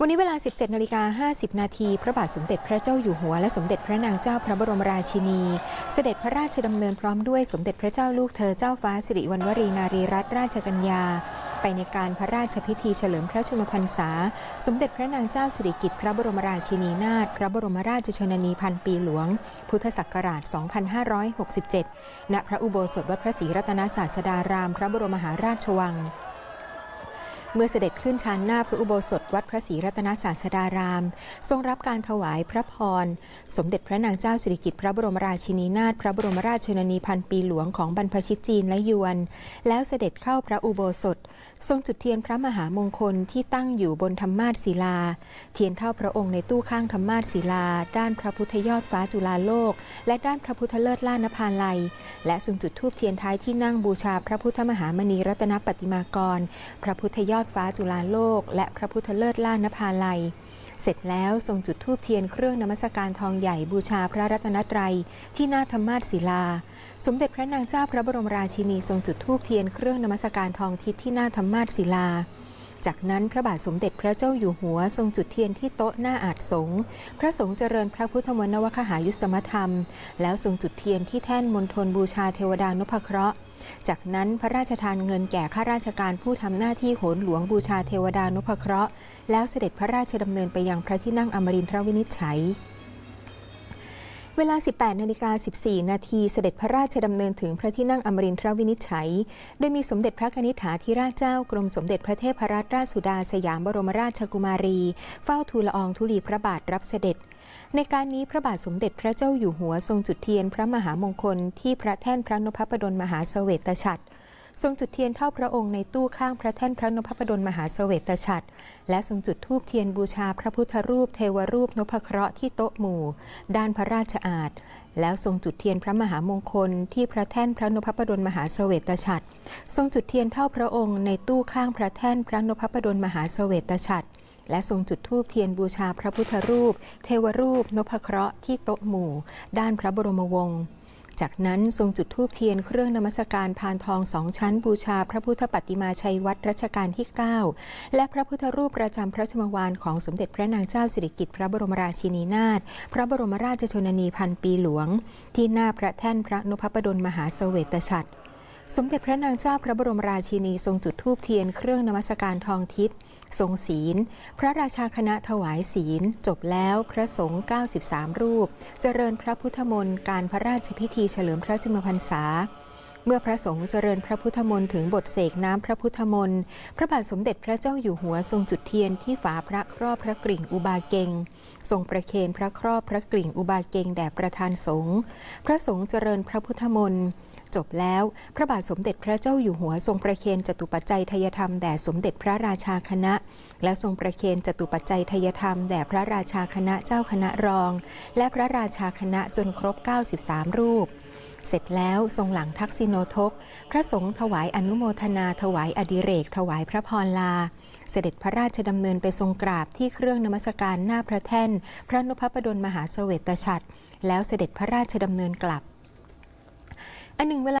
วันนี้เวลา 17นาฬิกา50 นาที พระบาทสมเด็จพระเจ้าอยู่หัว และสมเด็จพระนางเจ้าพระบรมราชินี เสด็จพระราชดำเนินพร้อมด้วยสมเด็จพระเจ้าลูกเธอเจ้าฟ้าสิริวัณวรีนารีรัตนราชกัญญา ไปในการพระราชพิธีเฉลิมพระชนมพรรษา สมเด็จพระนางเจ้าสิริกิติ์พระบรมราชินีนาถพระบรมราชชนนีพันปีหลวง พุทธศักราช 2567 ณ พระอุโบสถวัดพระศรีรัตนศาสดาราม พระบรมมหาราชวัง มื่อเสด็จขึ้นชานหน้าพระอุโบสถวัดพระศรีรัตนศาสดาราม ทรงรับการถวายพระพร สมเด็จพระนางเจ้าสิริกิติ์พระบรมราชินีนาถพระบรมราชชนนีพันปีหลวงของบรรพชิตจีนและยวน แล้วเสด็จเข้าพระอุโบสถ ทรงจุดเทียนพระมหามงคลที่ตั้งอยู่บนธรรมาสศิลา เทียนเท่าพระองค์ในตู้ข้างธรรมาสศิลา ด้านพระพุทธยอดฟ้าจุฬาโลก และด้านพระพุทธเลิศล่านภาลัย และทรงจุดธูปเทียนท้ายที่นั่งบูชาพระพุทธมหามณีรัตนปฏิมากร พระพุทธยอดฟ้าจุฬาโลก และพระพุทธเลิศล่านภาลัย เสร็จแล้วทรงจุดธูปเทียนเครื่องนมัสการทองใหญ่บูชาพระรัตนตรัย ที่หน้าธรรมาสศิลา สมเด็จพระนางเจ้าพระบรมราชินีทรงจุดธูปเทียนเครื่องนมัสการทองทิศที่หน้าธรรมาสศิลา จากนั้นพระบาทสมเด็จพระเจ้าอยู่หัวทรงจุดเทียนที่โต๊ะหน้าอาจสงพระสงฆ์เจริญพระพุทธมนต์นวคหายุสมธรรม แล้วทรงจุดเทียนที่แท่นมณฑลบูชาเทวดานพเคราะห์จากนั้นพระราชทานเงินแก่ข้าราชการผู้ทำหน้าที่โหนหลวงบูชาเทวดานุพเคราะห์ แล้วเสด็จพระราชดำเนินไปยังพระที่นั่งอมรินทรวินิจฉัย เวลา 18 นาฬิกา 14 นาทีเสด็จพระราชดำเนินถึงพระที่นั่งอมรินทรวินิจฉัย โดยมีสมเด็จพระกนิษฐาธิราชเจ้ากรมสมเด็จพระเทพรัตนราชสุดาสยามบรมราชกุมารี เฝ้าทูลละอองธุลีพระบาทรับเสด็จ ในการนี้พระบาทสมเด็จพระเจ้าอยู่หัวทรงจุดเทียนพระมหามงคลที่พระแท่นพระนพดลมหาเสวตฉัตร ทรงจุดเทียนเท่าพระองค์ในตู้ข้างพระแท่นพระนพดลมหาเสวตฉัตรและทรงจุดธูปเทียนบูชาพระพุทธรูปเทวรูปนพเคราะห์ที่โต๊ะหมู่ ด้านพระราชอาณแล้วทรงจุดเทียนพระมหามงคลที่พระแท่นพระนพดลมหาเสวตฉัตรทรงจุดเทียนเท่าพระองค์ในตู้ข้างพระแท่นพระนพดลมหาเสวตฉัตรและทรงจุดธูปเทียนบูชาพระพุทธรูป เทวรูป นพเคราะห์ที่โต๊ะหมู่ ด้านพระบรมวงศ์ จากนั้นทรงจุดธูปเทียนเครื่องนมัสการพานทองสองชั้นบูชาพระพุทธปฏิมาชัยวัดรัชกาลที่ 9 และพระพุทธรูปประจำพระชมวานของสมเด็จพระนางเจ้าสิริกิติ์พระบรมราชินีนาถพระบรมราชชนนีพันปีหลวง ที่หน้าพระแท่นพระนพดลมหาเสวตฉัตร สมเด็จพระนางเจ้าพระบรมราชินีทรงจุดธูปเทียนเครื่องนมัสการทองทิศทรงศีล พระราชาคณะถวายศีล จบแล้วพระสงฆ์93 รูป เจริญพระพุทธมนต์การพระราชพิธีเฉลิมพระชนมพรรษา เมื่อพระสงฆ์เจริญพระพุทธมนต์ถึงบทเสกน้ำพระพุทธมนต์พระบาทสมเด็จพระเจ้าอยู่หัวทรงจุดเทียนที่ฝาพระครอบพระกริ่งอุบาเกงทรงประเคนพระครอบพระกริ่งอุบาเกงแด่ประธานสงฆ์พระสงฆ์เจริญพระพุทธมนต์ จบแล้ว พระบาทสมเด็จพระเจ้าอยู่หัวทรงประเคนจตุปัจจัยทยธรรมแด่สมเด็จพระราชาคณะ และทรงประเคนจตุปัจจัยทยธรรมแด่พระราชาคณะเจ้าคณะรอง และพระราชาคณะจนครบ 93 รูปเสร็จแล้วทรงหลังทักษิโนทก พระสงฆ์ถวายอนุโมทนาถวายอดิเรก ถวายพระพรลา เสด็จพระราชดำเนินไปทรงกราบที่เครื่องนมัสการหน้าพระแท่น พระนพดลมหาเสวตฉัตรแล้วเสด็จพระราชดำเนินกลับ อันหนึ่งเวลา